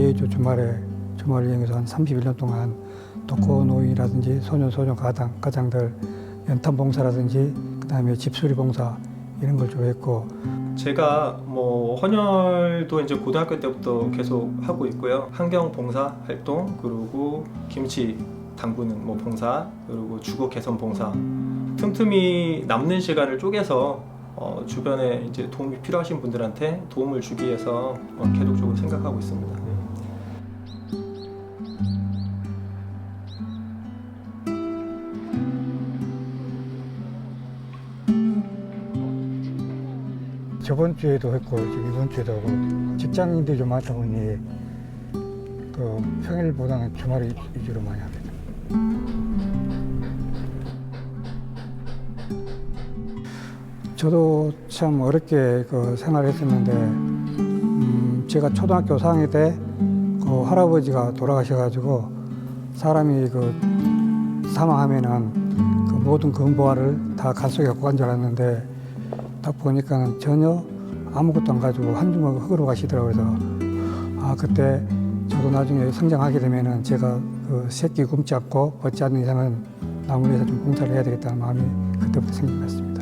매주 주말에 주말을 이용해서 한 31년 동안 독거노인이라든지 소년 소녀 가장 가장들 연탄 봉사라든지 그다음에 집수리 봉사 이런 걸 주로 했고 제가 뭐 헌혈도 이제 고등학교 때부터 계속 하고 있고요. 환경 봉사 활동 그리고 김치 담그는 뭐 봉사 그리고 주거 개선 봉사 틈틈이 남는 시간을 쪼개서 어, 주변에 이제 도움이 필요하신 분들한테 도움을 주기 위해서 어, 계속적으로 생각하고 있습니다. 저번 주에도 했고 지금 이번 주에도 하고 직장인들이 좀 많다 보니 그 평일보다는 주말 위- 위주로 많이 합니다. 저도 참 어렵게 그 생활했었는데 음, 제가 초등학교 4학년 때 그 할아버지가 돌아가셔가지고 사람이 그 사망하면은 그 모든 근보화를 다 간 속에 갖고 간 줄 알았는데 딱 보니까는 전혀 아무것도 안 가지고 한 주먹 흙으로 가시더라고요. 그래서 아 그때 저도 나중에 성장하게 되면은 제가 그 새끼 굶지 않고 벗지 않는 이상은 나무를 해서 좀 봉사를 해야 되겠다는 마음이 그때부터 생긴 것 같습니다.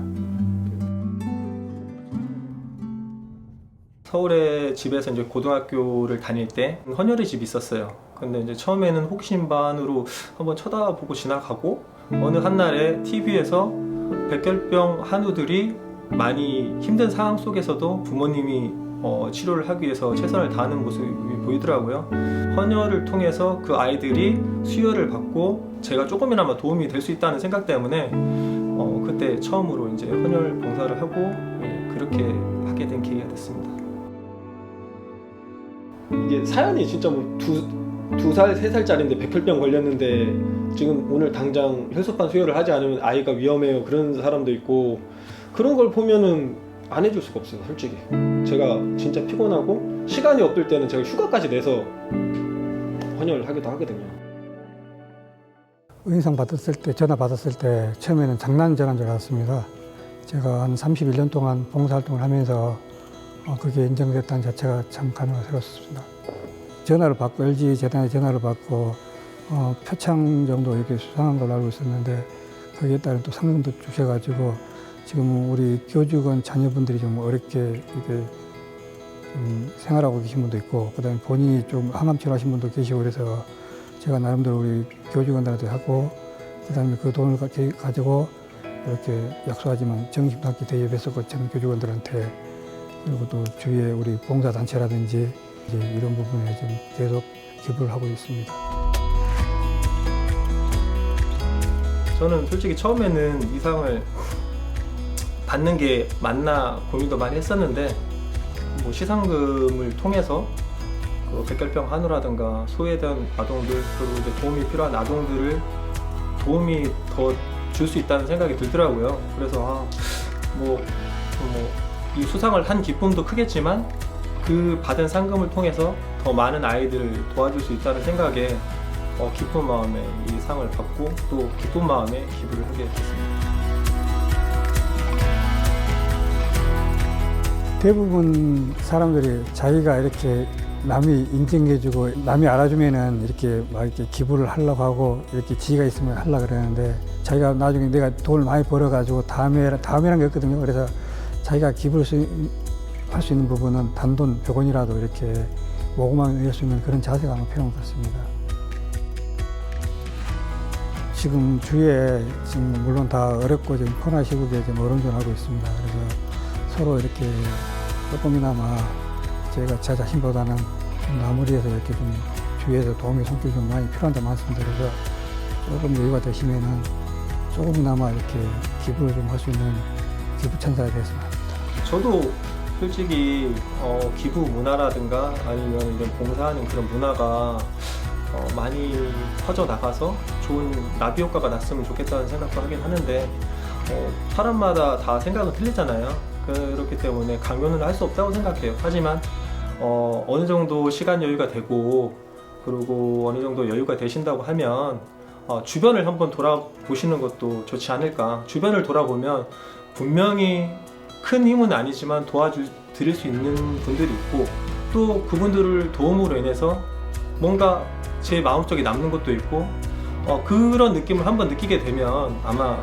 서울에 집에서 이제 고등학교를 다닐 때 헌혈의 집이 있었어요. 근데 이제 처음에는 혹신반으로 한번 쳐다보고 지나가고 어느 한날에 TV에서 백혈병 한우들이 많이 힘든 상황 속에서도 부모님이 어, 치료를 하기 위해서 최선을 다하는 모습이 보이더라고요. 헌혈을 통해서 그 아이들이 수혈을 받고 제가 조금이나마 도움이 될 수 있다는 생각 때문에 어, 그때 처음으로 이제 헌혈 봉사를 하고 예, 그렇게 하게 된 계기가 됐습니다. 이게 사연이 진짜 뭐두두 살, 세 살짜리인데 백혈병 걸렸는데 지금 오늘 당장 혈소판 수혈을 하지 않으면 아이가 위험해요 그런 사람도 있고 그런 걸 보면은 안 해줄 수가 없어요 솔직히 제가 진짜 피곤하고 시간이 없을 때는 제가 휴가까지 내서 헌혈을 하기도 하거든요 의상 받았을 때 전화 받았을 때 처음에는 장난 전화인 줄 알았습니다. 제가 한 31년 동안 봉사활동을 하면서 어, 그게 인정됐다는 자체가 참 감회가 새롭습니다. 전화를 받고 LG 재단에 전화를 받고 어, 표창 정도 이렇게 수상한 걸로 알고 있었는데 거기에 따른 또 상금도 주셔가지고 지금 우리 교직원 자녀분들이 좀 어렵게 이렇게 좀 생활하고 계신 분도 있고 그다음에 본인이 좀 항암 치료 하신 분도 계시고 그래서 제가 나름대로 우리 교직원들한테 하고 그다음에 그 돈을 가- 가지고 이렇게 약속하지만 정신학기 대여했었고 전 교직원들한테 그리고 또 주위에 우리 봉사 단체라든지 이제 이런 부분에 좀 계속 기부를 하고 있습니다. 저는 솔직히 처음에는 이 상을 받는 게 맞나 고민도 많이 했었는데 뭐 시상금을 통해서 그 백혈병 한우라든가 소외된 아동들 그리고 이제 도움이 필요한 아동들을 도움이 더 줄 수 있다는 생각이 들더라고요. 그래서 아, 아뭐뭐 이 수상을 한 기쁨도 크겠지만 그 받은 상금을 통해서 더 많은 아이들을 도와줄 수 있다는 생각에 어, 기쁜 마음에 이 상을 받고 또 기쁜 마음에 기부를 하게 됐습니다. 대부분 사람들이 자기가 이렇게 남이 인정해주고 남이 알아주면은 이렇게 막 이렇게 기부를 하려고 하고 이렇게 지위가 있으면 하려고 그러는데 자기가 나중에 내가 돈을 많이 벌어가지고 다음에 다음이란 게 없거든요. 그래서 자기가 기부를 할 수 있는 부분은 단돈 100원이라도 이렇게 모금하면 있는 그런 자세가 아마 필요한 것 같습니다. 지금 주위에 지금 물론 다 어렵고 지금 코로나 시국에 지금 어른존하고 있습니다. 그래서 서로 이렇게 조금이나마 제가 제 자신보다는 좀 마무리해서 이렇게 좀 주위에서 도움이 손길이 좀 많이 필요한데 말씀드려서 조금 여유가 되시면은 조금이나마 이렇게 기부를 좀 할 수 있는 기부 천사가 되었으면 합니다. 저도 솔직히 어, 기부 문화라든가 아니면 이런 봉사하는 그런 문화가 어, 많이 퍼져 나가서 좋은 나비 효과가 났으면 좋겠다는 생각도 하긴 하는데 어, 사람마다 다 생각은 틀리잖아요. 그렇기 때문에 강요는 할 수 없다고 생각해요. 하지만 어, 어느 정도 시간 여유가 되고 그리고 어느 정도 여유가 되신다고 하면 어, 주변을 한번 돌아보시는 것도 좋지 않을까. 주변을 돌아보면 분명히 큰 힘은 아니지만 도와줄 드릴 수 있는 분들이 있고 또 그분들을 도움으로 인해서 뭔가 제 마음속에 남는 것도 있고 어, 그런 느낌을 한번 느끼게 되면 아마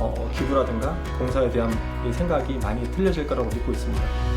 어, 기부라든가 봉사에 대한 이 생각이 많이 틀려질 거라고 믿고 있습니다.